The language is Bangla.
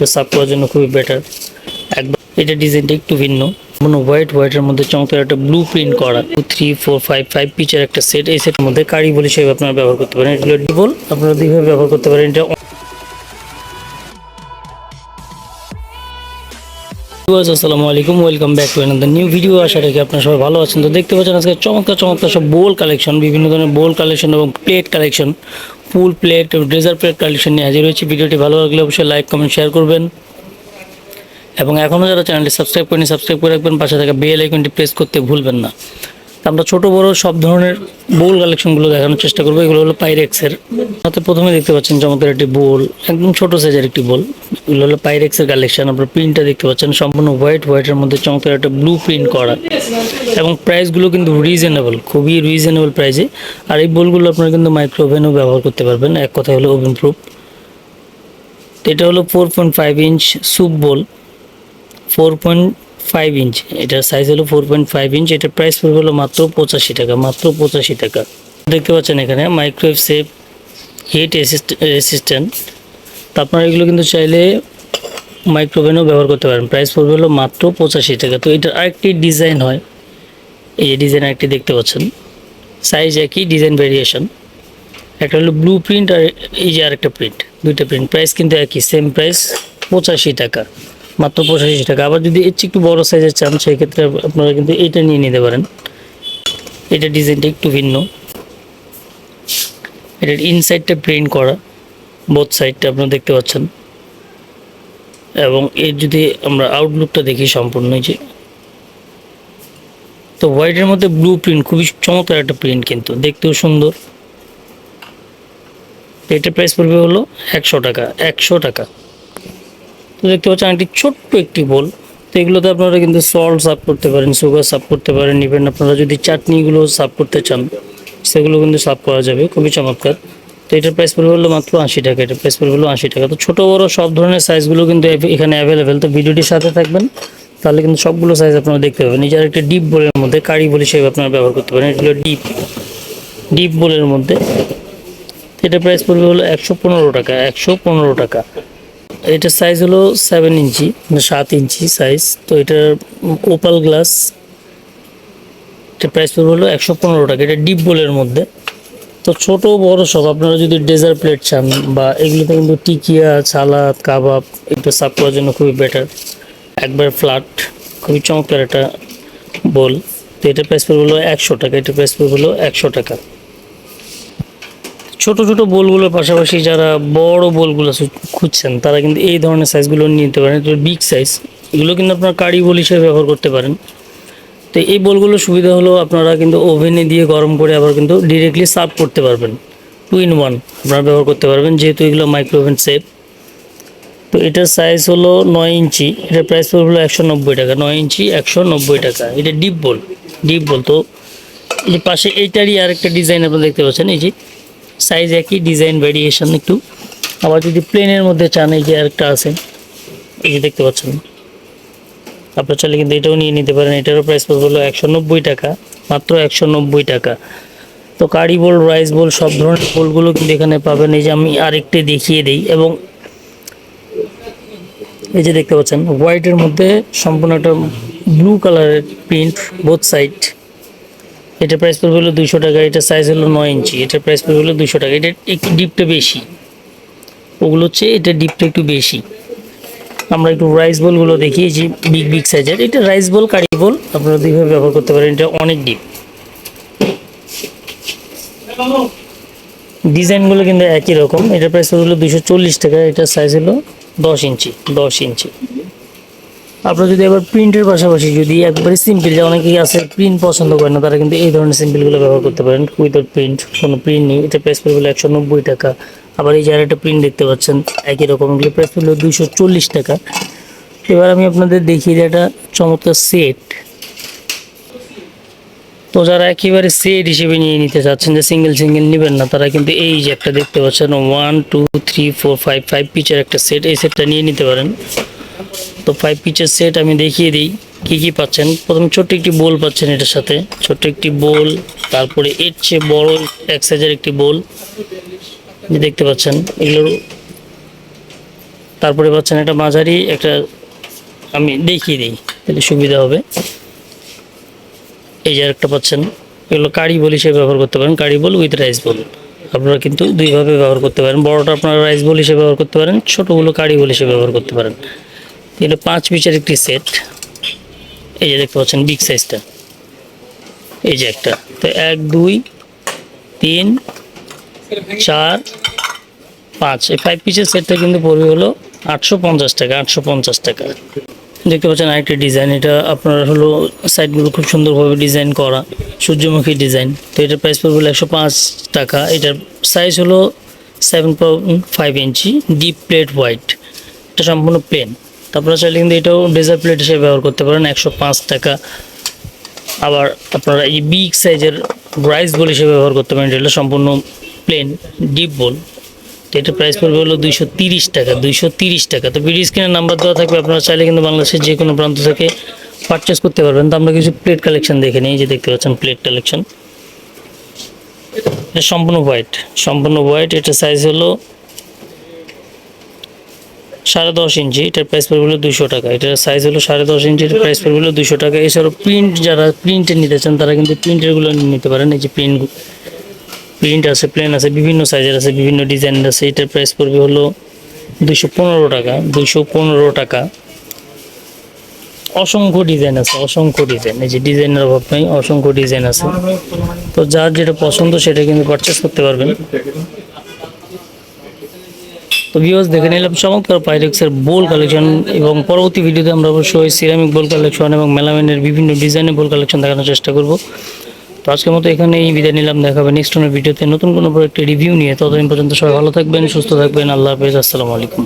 এগুলো সাফ করার জন্য খুবই বেটার একবার এটা ডিজাইনটা একটু ভিন্ন। কোনো হোয়াইট হোয়াইটের মধ্যে চমৎকার একটা ব্লু প্রিন্ট করা। Two three four five five পিচের একটা সেট এই সেটের মধ্যে কারি বলি হিসেবে আপনারা ব্যবহার করতে পারেন। এগুলো ডিবল আপনারা দুইভাবে ব্যবহার করতে পারেন। এটা আসসালামু আলাইকুম। Welcome back to another new video আশা রাখি আপনারা সবাই ভালো আছেন। তো দেখতে পাচ্ছেন আজকে চমৎকার চমৎকার সব বোল কালেকশন বিভিন্ন ধরনের বোল কালেকশন এবং প্লেট কালেকশন ফুল প্লেট ড্রেজার প্লেট কালেকশন নিয়ে হাজির হয়েছি। ভিডিওটি ভালো লাগলে অবশ্যই লাইক কমেন্ট শেয়ার করবেন। এবং এখনও যারা চ্যানেলটি সাবস্ক্রাইব করেনি সাবস্ক্রাইব করে রাখবেন। পাশে থাকা বেল আইকনটি প্রেস করতে ভুলবেন না। আমরা ছোট, বড় সব ধরনের বোল কালেকশনগুলো দেখানোর চেষ্টা করব। এগুলো হলো পাইরেক্সের হাতে প্রথমে দেখতে পাচ্ছেন চমৎকার একটি বোল, একদম ছোট সাইজের একটি বোল। এগুলো হলো পাইরেক্সের কালেকশন আপনার প্রিন্টটা দেখতে পাচ্ছেন, সম্পূর্ণ হোয়াইট হোয়াইটের মধ্যে চমৎকার একটা ব্লু প্রিন্ট করা। এবং প্রাইসগুলো কিন্তু রিজনেবল খুবই রিজনেবল প্রাইসে আর এই বোলগুলো আপনারা কিন্তু মাইক্রো ওভেনও ব্যবহার করতে পারবেন। এক কথা হলো ওভেন প্রুফ তো এটা হলো four point five inch soup bowl four point five inch এটার সাইজ হলো ফোর পয়েন্ট ফাইভ ইঞ্চ এটার প্রাইস পড়বে হলো মাত্র পঁচাশি টাকা, মাত্র পঁচাশি টাকা। দেখতে পাচ্ছেন এখানে মাইক্রোওয়েভ সেফ হিট রেসিস্ট্যান্ট তো আপনারা এগুলো কিন্তু চাইলে মাইক্রোওভেনও ব্যবহার করতে পারেন। প্রাইস পড়বে হলো মাত্র পঁচাশি টাকা। তো এটার আরেকটি ডিজাইন হয়। এই যে ডিজাইন আরেকটি দেখতে পাচ্ছেন। সাইজ একই ডিজাইন ভেরিয়েশন একটা হলো ব্লু প্রিন্ট আর এই যে আরেকটা প্রিন্ট দুইটা প্রিন্ট প্রাইস কিন্তু একই সেম প্রাইস পঁচাশি টাকা। মাত্র পঁচাশি টাকা। আবার যদি এর একটু বড় সাইজের চান সেই ক্ষেত্রে আপনারা কিন্তু এইটা নিয়ে নিতে পারেন। এটা ডিজাইনটা একটু ভিন্ন। এটার ইনসাইডটা প্রিন্ট করা বোথ সাইডটা আপনারা দেখতে পাচ্ছেন। এবং এর যদি আমরা আউটলুকটা দেখি সম্পূর্ণ যে। তো হোয়াইটের মধ্যে ব্লু প্রিন্ট খুবই চমৎকার একটা প্রিন্ট কিন্তু, দেখতেও সুন্দর। এটার প্রাইস পড়বে হলো একশো টাকা একশো টাকা। তো দেখতে পাচ্ছেন একটি ছোট্ট একটি বোল তো এগুলোতে আপনারা কিন্তু সল্ট সাফ করতে পারেন সুগার সাফ করতে পারেন ইভেন আপনারা যদি চাটনিগুলো সাফ করতে চান। সেগুলো কিন্তু সাফ করা যাবে, খুবই চমৎকার। তো এটার প্রাইস পড়বে হলো মাত্র আশি টাকা, এটার প্রাইস পড়বে হলো আশি টাকা। তো ছোটো, বড়ো সব ধরনের সাইজগুলো কিন্তু এখানে অ্যাভেলেবেল তো ভিডিওটির সাথে থাকবেন, তাহলে কিন্তু সবগুলো সাইজ আপনারা দেখতে পাবেন। নিজের একটা ডিপ বোলের মধ্যে কারি বলে হিসেবে আপনারা ব্যবহার করতে পারেন, এগুলো ডিপ ডিপ বোলের মধ্যে। এটা প্রাইস পড়বে হলো একশো পনেরো টাকা, একশো পনেরো টাকা। এটার সাইজ হলো সেভেন ইঞ্চি মানে সাত ইঞ্চি সাইজ তো এটার ওপাল গ্লাস এটা প্রাইস পড়বে হলো একশো পনেরো টাকা। এটা ডিপ বোলের মধ্যে। তো ছোট, বড় সব। আপনারা যদি ডেজার্ট প্লেট চান বা এগুলোতে কিন্তু টিকিয়া, সালাদ, কাবাব এগুলো সার্ভ করার জন্য খুবই বেটার একবার ফ্ল্যাট খুবই চমৎকার একটা বোল তো এটা প্রাইস পড়বে হলো একশো টাকা। এটা প্রাইস পড়বে হলো একশো টাকা। ছোট ছোট বোলগুলোর পাশাপাশি যারা বড় বোলগুলো খুঁজছেন, তারা কিন্তু এই ধরনের সাইজগুলো নিতে পারেন। বিগ সাইজ এগুলো কিন্তু আপনার কারি বোল হিসেবে ব্যবহার করতে পারেন। তো এই বোলগুলোর সুবিধা হলো আপনারা কিন্তু ওভেনে দিয়ে গরম করে আবার কিন্তু ডিরেক্টলি সার্ভ করতে পারবেন। টু ইন ওয়ান আপনারা ব্যবহার করতে পারবেন, যেহেতু এগুলো মাইক্রোওভেন সেফ তো এটার সাইজ হলো নয় ইঞ্চি, এটার প্রাইস হলো একশো নব্বই টাকা। নয় ইঞ্চি, একশো নব্বই টাকা। এটা ডিপ বোল ডিপ বোল তো এই পাশে এইটারই আর একটা ডিজাইন আপনারা দেখতে পাচ্ছেন, এই যে সাইজ একই ডিজাইন ভেরিয়েশন একটু। আবার যদি প্লেনের মধ্যে চান, এই যে আরেকটা আছে, এই যে দেখতে পাচ্ছেন। আপনার চাইলে কিন্তু এটাও নিয়ে নিতে পারেন। এটারও প্রাইস পড়বে হলো একশো নব্বই টাকা, মাত্র একশো নব্বই টাকা। তো কারি বোল রাইস বোল, সব ধরনের বোলগুলো কিন্তু এখানে পাবেন। এই যে আমি আরেকটি দেখিয়ে দিই এবং এই যে দেখতে পাচ্ছেন হোয়াইটের মধ্যে সম্পূর্ণ একটা ব্লু কালারের প্রিন্ট বোথ সাইড এটার প্রাইস পড়বে হলো দুশো টাকা, এটার সাইজ হলো নয় ইঞ্চি, এটার প্রাইস পড়বে হলো দুশো টাকা। এটা একটু ডিপটা বেশি। ওগুলো হচ্ছে, এটা ডিপটা একটু বেশি। আমরা একটু রাইস বলগুলো দেখিয়েছি বিগ বিগ সাইজের এটা রাইস বল কারি বল আপনারা দুইভাবে ব্যবহার করতে পারেন, এটা অনেক ডিপ ডিজাইনগুলো কিন্তু একই রকম। এটা প্রাইস হলো দুশো টাকা এটার সাইজ হলো দশ ইঞ্চি দশ ইঞ্চি। আপনারা যদি আবার প্রিন্টের পাশাপাশি যদি একবারে সিম্পল যে অনেকেই আছে প্রিন্ট পছন্দ করে না, তারা কিন্তু এই ধরনের সিম্পলগুলো ব্যবহার করতে পারেন। উইদাউট প্রিন্ট কোনো প্রিন্ট নেই। এটা প্রাইস পড়বে একশো নব্বই টাকা। আবার এই যে আরেকটা প্রিন্ট দেখতে পাচ্ছেন, একই রকম এগুলো প্রাইস পড়ল দুশো টাকা। এবার আমি আপনাদের দেখিয়ে দিই একটা চমৎকার সেট তো যারা একেবারে সেট হিসেবে নিয়ে নিতে চাচ্ছেন, যে সিঙ্গেল সিঙ্গেল নেবেন না, তারা কিন্তু এই যে একটা দেখতে পাচ্ছেন one two three four five five পিচের একটা সেট এই সেটটা নিয়ে নিতে পারেন। তো ফাইভ পিচের সেট আমি দেখিয়ে দিই, কী কী পাচ্ছেন? প্রথমে ছোট্ট একটি বোল পাচ্ছেন এটার সাথে। ছোট্ট একটি বোল তারপরে এর চেয়ে বড় এক সাইজের একটি বোল যে দেখতে পাচ্ছেন, এগুলোর তারপরে পাচ্ছেন একটা মাঝারি, একটা আমি দেখিয়ে দিই, তাহলে সুবিধা হবে। এই যে একটা পাচ্ছেন, এগুলো কারি বল হিসেবে ব্যবহার করতে পারেন, কারি বল উইথ রাইস বল। আপনারা কিন্তু দুইভাবে ব্যবহার করতে পারেন, বড়টা আপনারা রাইস বল হিসেবে ব্যবহার করতে পারেন, ছোটোগুলো কারি বল হিসেবে ব্যবহার করতে পারেন। এগুলো পাঁচ পিসের একটি সেট। এই যে দেখতে পাচ্ছেন, বিগ সাইজটা। এই যে একটা। তো এক, দুই, তিন, চার পাঁচ। এই ফাইভ পিসের সেটটা কিন্তু পড়বে হলো আটশো পঞ্চাশ টাকা, আটশো পঞ্চাশ টাকা। দেখতে পাচ্ছেন আরেকটি ডিজাইন এটা আপনার হলো সাইডগুলো খুব সুন্দরভাবে ডিজাইন করা, সূর্যমুখী ডিজাইন তো এটার প্রাইস পড়বে একশো পাঁচ টাকা। এটার সাইজ হলো seven point five inch deep plate white এটা সম্পূর্ণ প্লেন তারপরে চাইলে কিন্তু এটাও ডেজার প্লেট হিসেবে ব্যবহার করতে পারেন, একশো পাঁচ টাকা। আবার আপনারা এই বিগ সাইজের রাইস বল হিসেবে ব্যবহার করতে পারেন, এটা সম্পূর্ণ প্লেন ডিপ বল এটার প্রাইস পড়বে হলো দুইশো টাকা দুইশো টাকা। তো বিডি স্ক্রিনের নাম্বার দেওয়া থাকবে, আপনারা চাইলে কিন্তু বাংলাদেশের যে কোনো প্রান্ত থেকে পারচেস করতে পারবেন। তো আমরা কিছু প্লেট কালেকশন দেখে নিই যে দেখতে পাচ্ছেন প্লেট কালেকশন এটা সম্পূর্ণ হোয়াইট সম্পূর্ণ হোয়াইট এটা সাইজ হলো সাড়ে দশ ইঞ্চি, এটার প্রাইস পড়বে হলো দুশো টাকা। এটার সাইজ হলো সাড়ে দশ ইঞ্চি, এটার প্রাইস পড়বে হলো দুশো টাকা। এছাড়াও প্রিন্ট যারা প্রিন্টে নিতে চান, তারা কিন্তু প্রিন্টেরগুলো নিতে পারেন। এই যে প্রিন্ট প্রিন্ট আছে প্লেন আছে, বিভিন্ন সাইজের আছে, বিভিন্ন ডিজাইনের আছে। এটার প্রাইস পড়বে হলো দুশো পনেরো টাকা দুশো পনেরো টাকা। অসংখ্য ডিজাইন আছে, অসংখ্য ডিজাইন এই যে ডিজাইনের অভাব নেই, অসংখ্য ডিজাইন আছে। তো যার যেটা পছন্দ সেটা কিন্তু পারচেস করতে পারবেন। তো ভিউয়ার্স দেখে নিলাম চমৎকার পাইরেক্সের বোল কালেকশন এবং পরবর্তী ভিডিওতে আমরা অবশ্যই সিরামিক বোল কালেকশন এবং মেলামেনের বিভিন্ন ডিজাইনের বোল কালেকশন দেখানোর চেষ্টা করব। আজকের মতো এখানেই বিদায় নিলাম দেখাবেন নেক্সট ভিডিওতে। নতুন কোনো প্রোডাক্টের রিভিউ নিয়ে, ততদিন পর্যন্ত সবাই ভালো থাকবেন, সুস্থ থাকবেন, আল্লাহ হাফেজ, আসসালামু আলাইকুম।